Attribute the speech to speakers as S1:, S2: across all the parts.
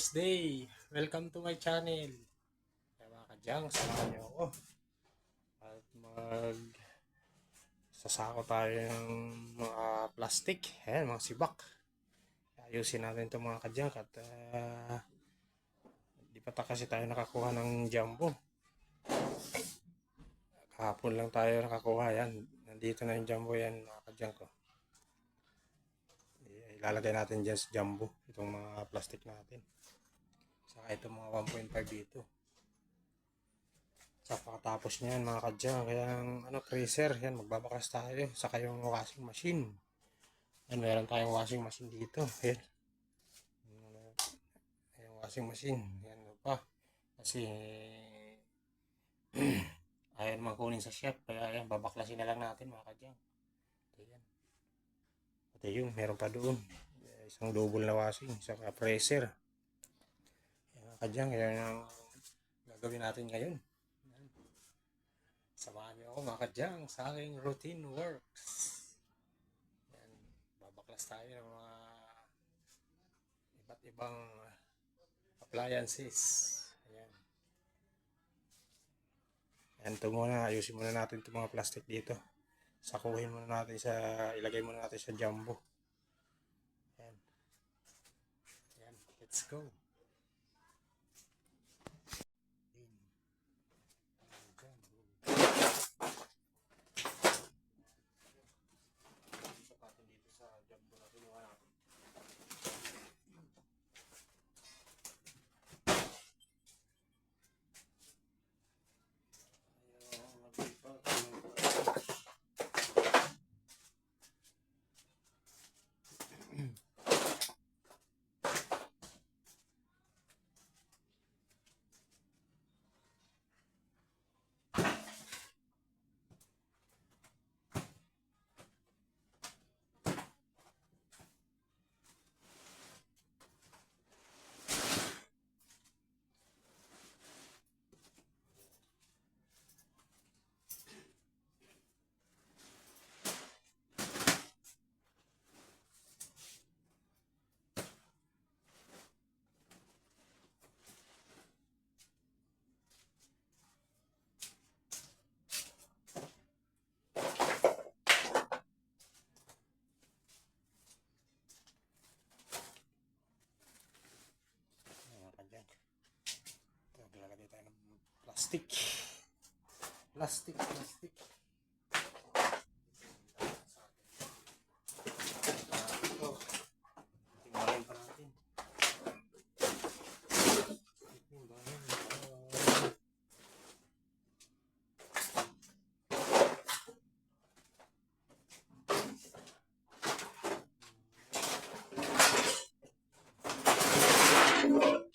S1: morning mga kadyang. Have a nice day. Welcome to my channel. Kaya mga kadyang, samahan niyo ako. At mag sasako tayo ng mga plastic. Ayan, mga sibak. Ayusin natin itong mga kadyang at ah, di pa kasi tayo nakakuha ng jumbo. Kahapon lang tayo nakakuha yan. Nandito na yung jumbo yan mga kadyang ko. Ilalagay natin dyan sa jumbo. Itong mga plastic natin. Saka itong mga 1.5 dito. Sa pagkatapos niyan mga kadyang, kaya ano, freezer, yan, magbabakas tayo. Saka yung washing machine. Yan, meron tayong washing machine dito. Yan. Yung washing machine. Yan ano pa. Kasi, ayaw naman sa chef. Kaya yan, babaklasin na lang natin mga kadyang. Ito yan. Pati yun, meron pa doon. Isang double na washing, isang freezer. Yan mga kadyang, yan ang gagawin natin ngayon. Yan. Samahan niyo ako mga kadyang sa aking routine works. Yan, babaklas tayo ng mga iba't ibang appliances. Ayan. Yan, ito muna. Ayusin muna natin itong mga plastic dito. Sakuhin muna natin sa, ilagay muna natin sa jumbo. Let's go. Plastic. Plastic, plastic. Ito. Tingnan pa natin. Tingnan.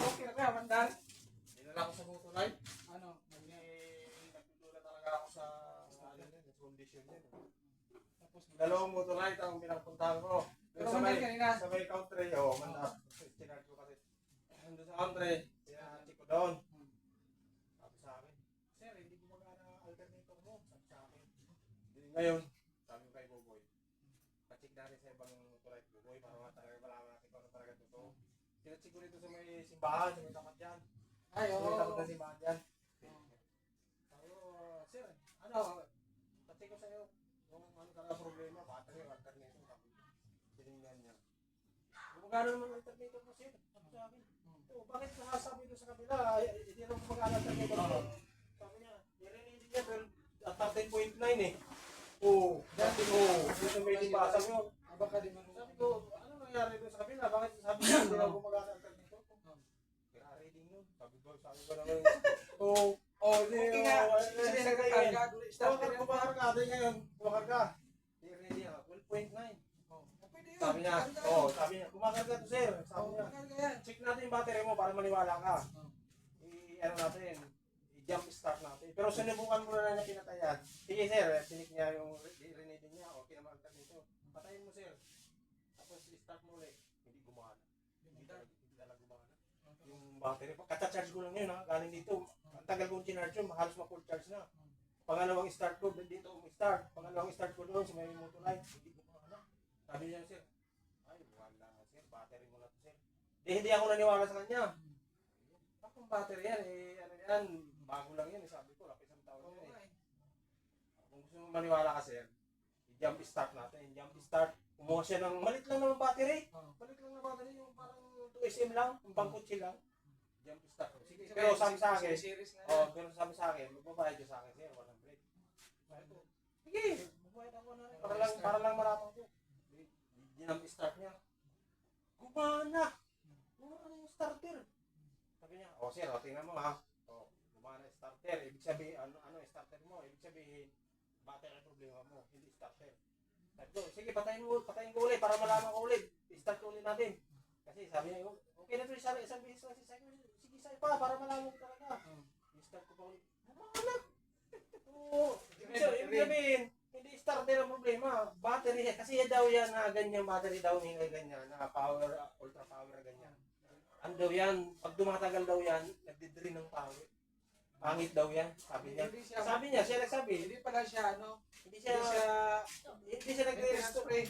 S2: Okay na kaya, Mandan?
S1: Dinala ko sa motulay.
S2: Ano?
S1: Nagdudula talaga ako sa condition yan.
S2: Tapos,
S1: Dalawang motulay ang pinapuntahan ko.
S2: Pero
S1: sa may,
S2: kanina.
S1: sa may country, oh, manda. Tinag ko kasi. Nandun sa country, pinahati ko doon. Sabi sa akin, Sir, hindi gumagana ang alternator mo. Sabi sa akin. Ngayon, sabi ko kay Boboy. Pacheck natin sa ibang motulay Boboy para nga talaga malaman natin kung ano talaga totoo. Sinacheck ko rito sa may simbahan, sa may tapat dyan.
S2: Ay,
S1: Sa
S2: oo.
S1: may tapat na simbahan dyan.
S2: Oo.
S1: Sabi ko, sir, ano, pati ko sa'yo, kung ano talaga problema, bata alternator. Sabi ko, tinignan niya. Gumagana naman ang alternator mo, sir. Sabi sa akin. Oh, bakit nakasabi doon sa kabila, hindi naman gumagana ang alternator mo? Sabi niya, nirinig niya, pero at 13.9 eh. Oo, dati mo, dito may liba. Sabi ko,
S2: Aba ka di man.
S1: sabi ko, nangyari doon sa kabila? Bakit sabi niya, hindi na gumagana ang alternator? sabi ko naman. Oo. Oh, hindi.
S2: Okay nga.
S1: oh,
S2: Sige,
S1: sige,
S2: nagkakarga.
S1: Kumakar-
S2: yan.
S1: kumakarga din ngayon. Kumakarga. Hindi ready. 12.9.
S2: Pwede yun.
S1: Sabi niya,
S2: Karga
S1: oh,
S2: yun.
S1: sabi niya, kumakarga to sir. Sabi niya,
S2: karga
S1: check natin yung battery mo para maniwala ka.
S2: Oh.
S1: I, ano natin, i-jump start natin. Pero sinubukan mo na niya pinatayan. Sige sir, eh, tinik niya yung renade niya. Okay naman ka dito. Patayin mo sir. Tapos i-start mo ulit. Hindi gumana. Hindi talaga, hindi talaga gumana. Yung battery, kata-charge ko lang yun ha. Galing dito. Ang tagal kong chinarge yun, halos ma-full charge na. Pangalawang start ko, dito umi-start. Pangalawang start ko doon sa may motor light, hindi gumana. Sabi niya sir, ay wala sir, battery mo na to sir. Di, hindi ako naniwala sa kanya. Bakong battery yan, eh, ano yan, bago lang yan, eh, sabi ko, lapis ang taon yan eh.
S2: eh.
S1: Kung gusto mo maniwala ka sir, i-jump start natin, jump start, kumuha siya ng, malit lang naman battery,
S2: Oh.
S1: malit lang na battery, yung parang 2SM lang, yung pangkutsi lang, jump start. Sige,
S2: Sige,
S1: pero sabi sa akin, oh, pero sabi sa akin, magbabayad ka sa akin sir, 100. Sabi ko, sige, magbabayad ako na para lang, para lang maratang ko. Jump start niya, gumana, gumana yung starter. Sabi niya, oh sir, oh, tingnan mo ha. Oh, gumana yung starter. Ibig sabihin, ano, ano yung starter mo? Ibig sabihin, battery ang problema mo, hindi starter. Ko, sige, patayin mo, patayin ko ulit para malaman ko ulit. I-start ulit natin. Kasi sabi niya, okay na to, isang, isang beses lang. Sabi ko, sige, isa pa, para malaman ko talaga.
S2: Hmm.
S1: I-start ko pa ulit. Gumana! Oo. Ibig sabihin, ibig sabihin, hindi starter ang problema. Battery, kasi daw yan na ganyan battery daw nila ganyan, na power, ultra power ganyan. Ano daw yan, pag dumatagal daw yan, nagdidrain ng power. Pangit daw yan, sabi niya.
S2: Hindi siya,
S1: Sabi niya, siya nagsabi.
S2: hindi pala siya, ano,
S1: Hindi siya,
S2: hindi siya,
S1: hindi siya nagre-restore.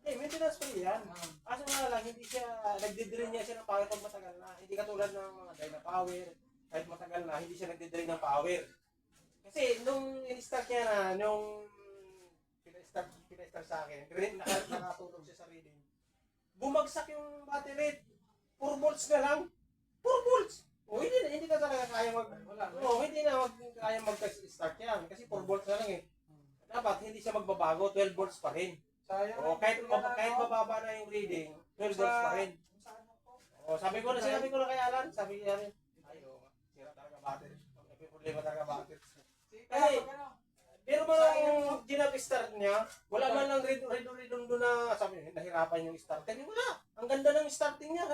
S1: Hindi, maintenance free yan.
S2: ah,
S1: Kaso nga lang, hindi siya, nagdidrain niya siya ng power pag matagal na. Hindi katulad ng mga Dyna Power, kahit matagal na, hindi siya nagdidrain ng power. Kasi nung in-start niya na, nung pina-start, pina-start sa akin, rin, naka, nakatulog siya sa reading, bumagsak yung battery. 4 volts na lang. 4 volts! O hindi, na- hindi na talaga kaya mag,
S2: wala.
S1: Oo, hindi na mag, kaya mag-start yan. Kasi 4 volts na lang eh. Dapat hindi siya magbabago, 12 volts pa rin.
S2: Sayang.
S1: O kahit,
S2: Wala
S1: mab- kahit mababa na yung reading, 12 volts pa rin. O sabi ko na, sinabi ko na kay Alan, sabi niya rin, ay oo nga, sira talaga battery. May problema talaga battery.
S2: Pag ano,
S1: Pero mo yung ginag-start niya, wala man lang ridon-ridon doon na sabi niya, nahirapan yung starter. Hindi wala. Ang ganda ng starting niya.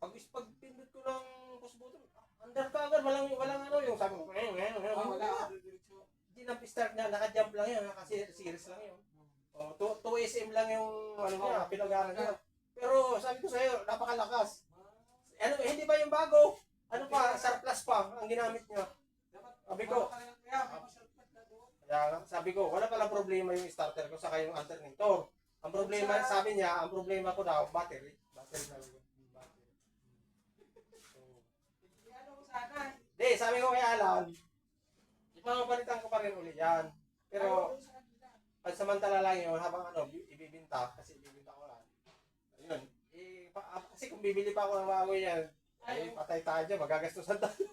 S1: Pag, pag pindot ko ng push button, under ka agad, walang, walang ano yung sabi ko, ngayon, ngayon, ngayon.
S2: ah, wala.
S1: Wala. Ginag-start niya, naka-jump lang yun, naka-series lang yun. O, 2 SM lang yung ano niya,
S2: Oh.
S1: pinag-aral niya. Pero sabi ko sa'yo, napakalakas. Ano, hindi ba yung bago? Ano pa, surplus pa ang ginamit niya. Sabi ko,
S2: kaya- may shortcut na doon.
S1: kaya nga, sabi ko, wala palang problema yung starter ko saka yung alternator. Ang problema,
S2: Sa-
S1: sabi niya, ang problema ko daw, battery. Battery talaga. Battery.
S2: Hindi,
S1: sabi ko kay Alan, ipapalitan ko pa rin uli yan. Pero, pansamantala lang yun, habang ano, bi- ibibinta, kasi ibibinta ko lang. Ayun. Eh, pa, ah, kasi kung bibili pa ako ng bago yan, ay patay tayo dyan, magagastusan tayo.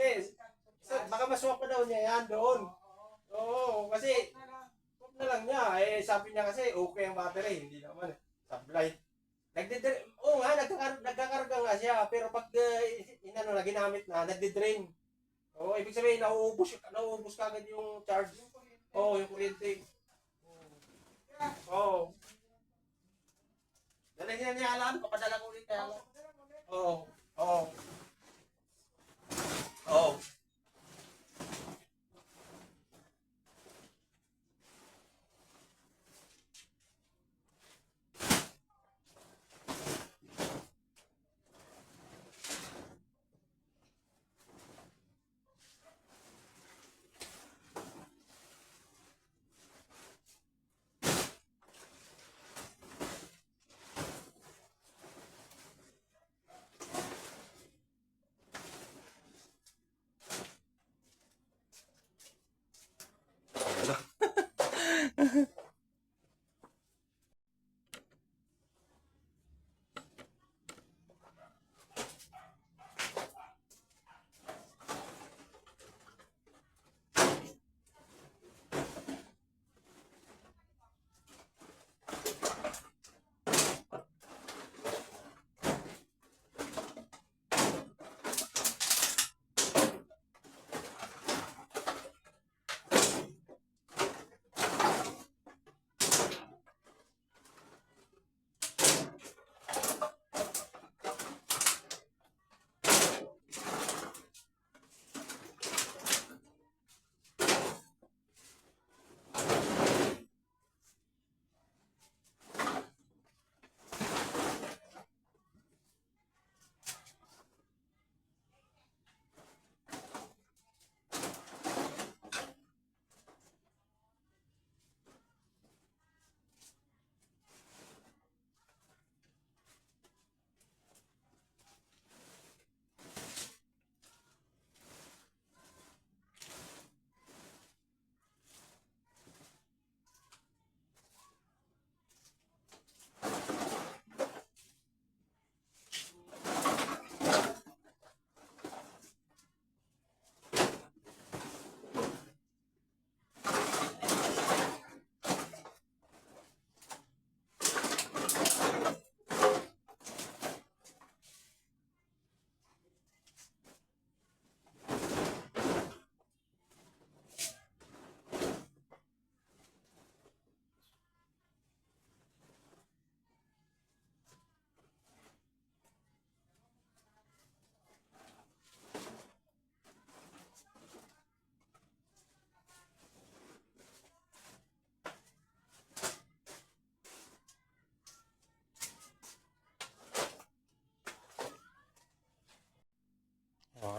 S1: Yes. Sa- Baka maswap pa daw niya yan doon.
S2: Oo.
S1: Kasi. Huwag na lang niya. Eh, sabi niya kasi, okay ang battery. Hindi naman. Sablay. Nagdidrain. Oo nga, nagkakar- nagkakarga nga siya. Pero pag uh, inano na, ginamit na, nagdidrain. Oo, ibig sabihin, nauubos, nauubos kagad yung charge. Oo, yung kuryente. Oo. Dala niya niya alam, papadala ko ulit kaya. Oo. Oo. Oo.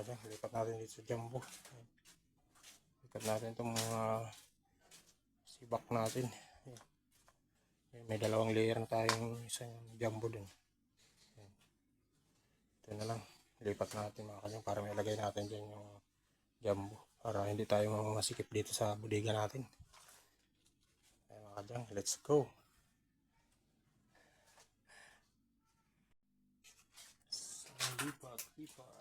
S1: Dyan. Lipat natin dito sa jumbo. Lipat natin itong mga sibak natin. Ayan, May dalawang layer na tayong isang jumbo dun. Ayan. Ito na lang. Lipat natin mga kanyang para may lagay natin dyan yung jumbo. Para hindi tayo masikip dito sa bodega natin. Ayan mga kanyang, let's go. Lipat, lipat.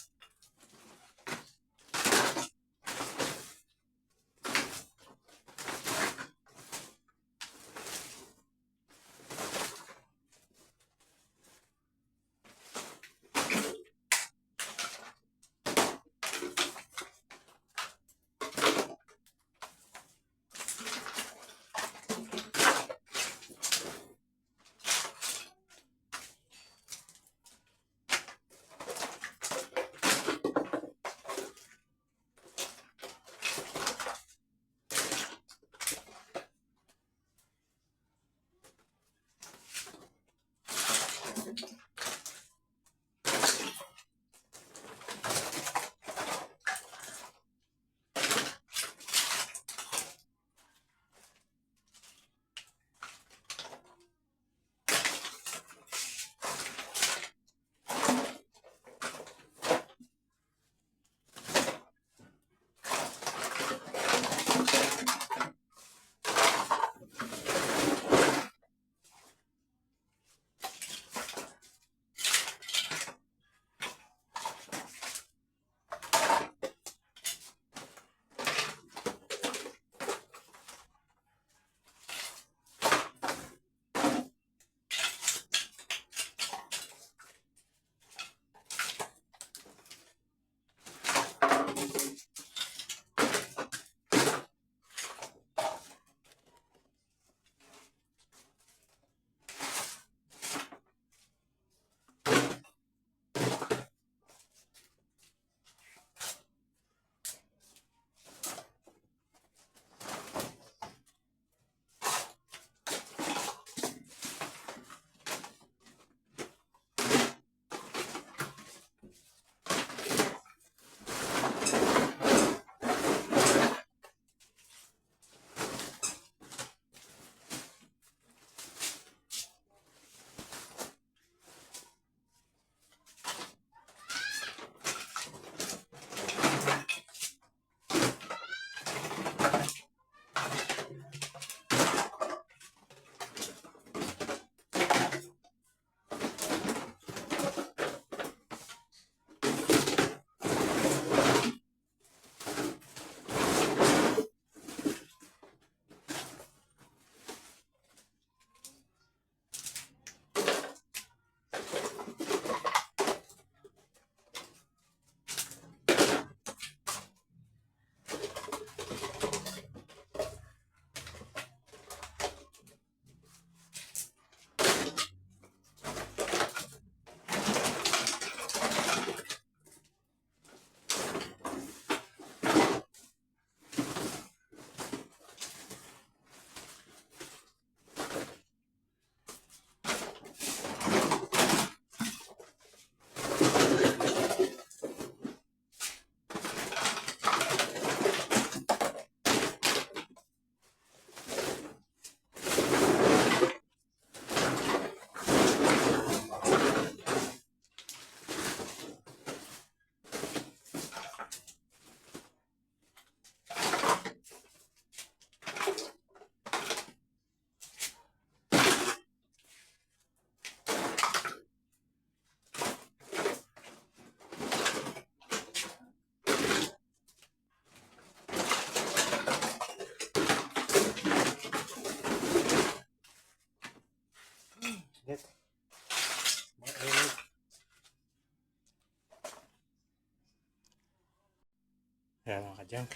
S1: Mga kadyang.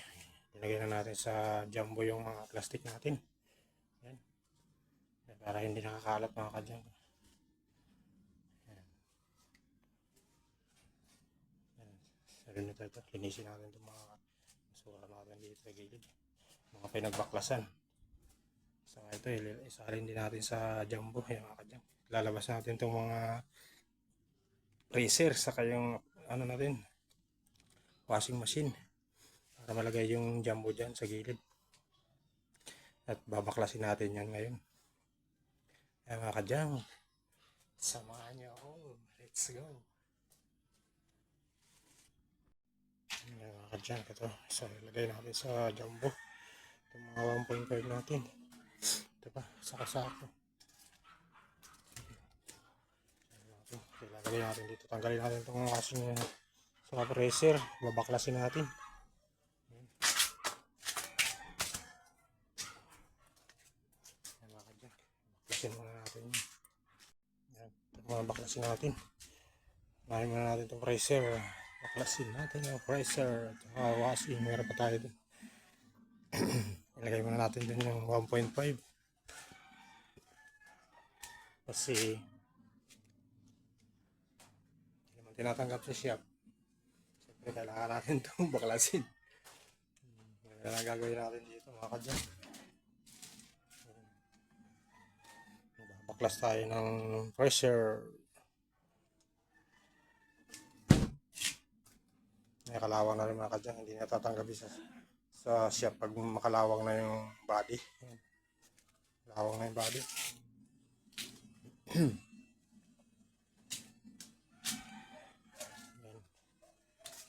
S1: Nilagay na natin sa jumbo yung mga plastic natin. Ayan. Para hindi nakakalat mga kadyang. Ayan. Ayan. Sa rin ito. Linisin natin itong mga basura natin dito sa gilid. Mga pinagbaklasan. So ito, isalin din natin sa jumbo. Ayan mga kadyang lalabas natin itong mga freezer saka yung ano natin, washing machine. Para malagay yung jumbo dyan sa gilid. At babaklasin natin yan ngayon. Kaya mga kadyang, samahan niyo ako. Let's go. Ayan mga kadyang, ito. So, ilagay natin sa jumbo. Ito mga 1.5 natin. Ito pa, saka-sako. Ito, ilalagay natin dito. Tanggalin natin itong uh, sa pressure. Babaklasin natin. Ayan mga kadyang. Baklasin muna natin yun. Ayan, ito mga baklasin natin. Unahin muna natin itong pressure. Baklasin natin yung pressure. At saka washing. Meron pa tayo dun. Ilagay muna natin dun yung 1.5. Kasi hindi naman tinatanggap sa shop. Siyempre kailangan natin itong baklasin. Kaya ang gagawin natin dito mga kadyan. Baklas tayo ng pressure. May kalawang na rin mga kadyan. Hindi natatanggap sa, sa shop pag makalawang na yung body. Lawang na yung body.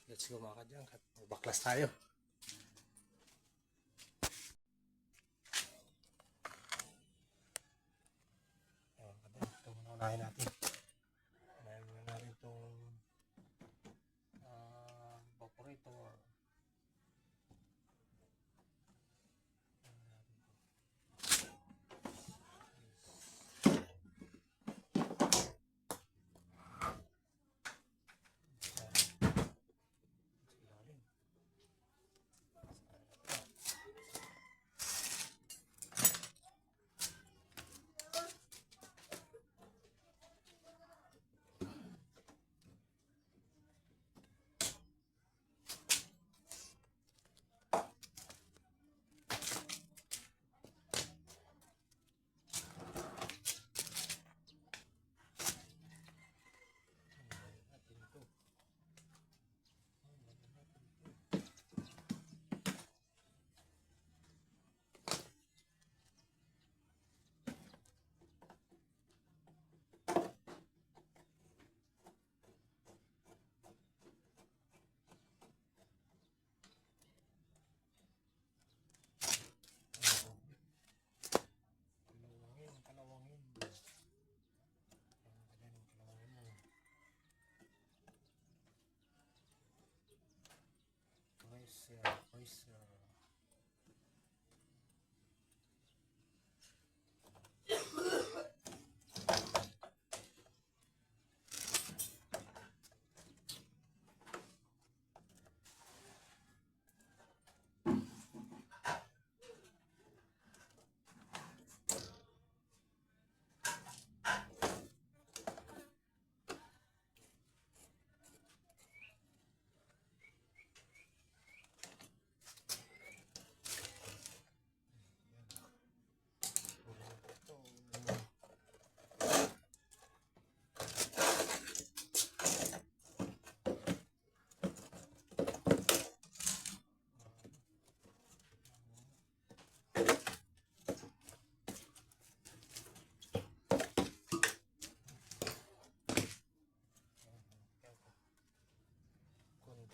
S1: Let's go mga kadyan. Baklas tayo. Ayan, kadyan. Ito muna unahin natin. 对呀，没事。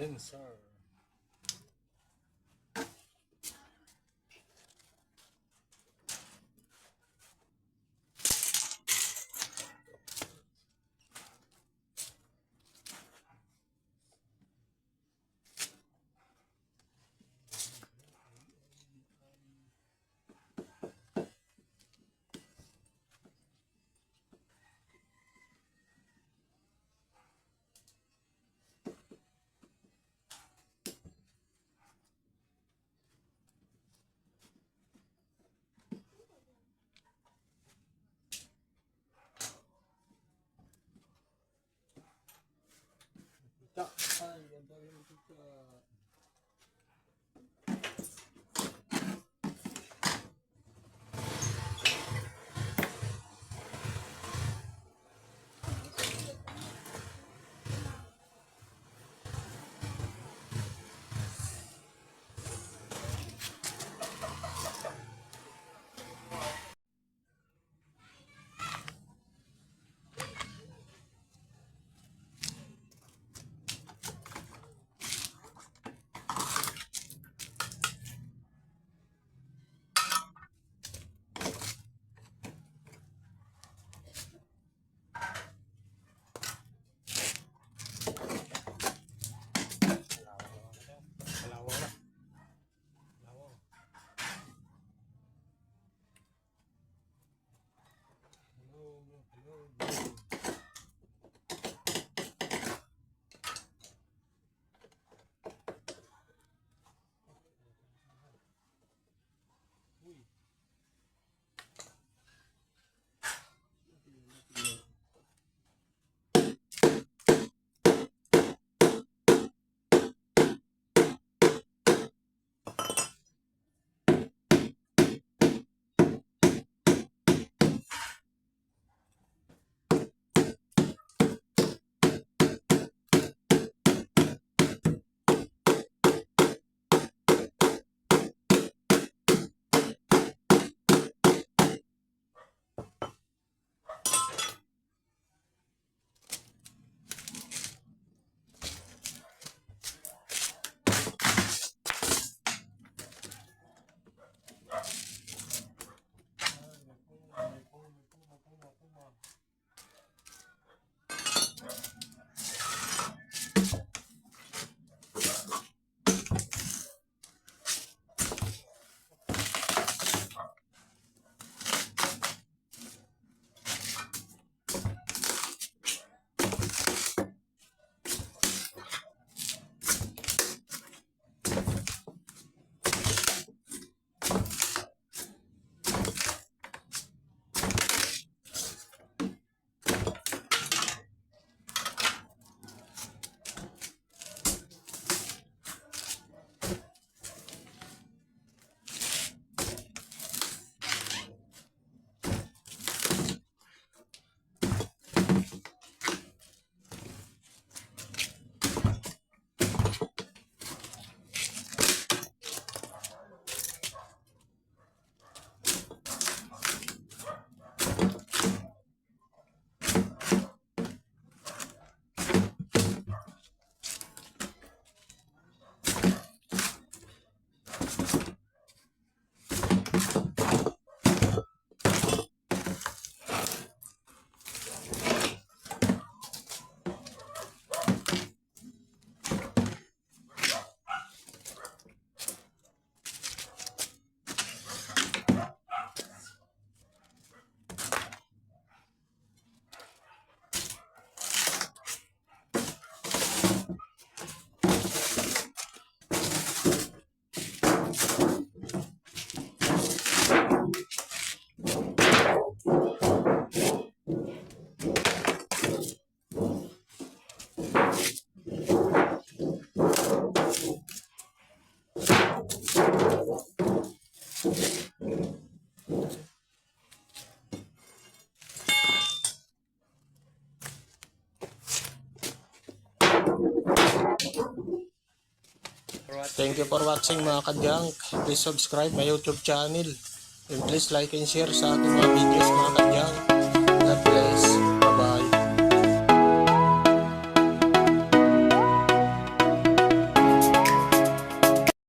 S1: Inside. uh, Thank you for watching mga kadyank. Please subscribe my YouTube channel. And please like and share sa ating mga videos mga kadyank.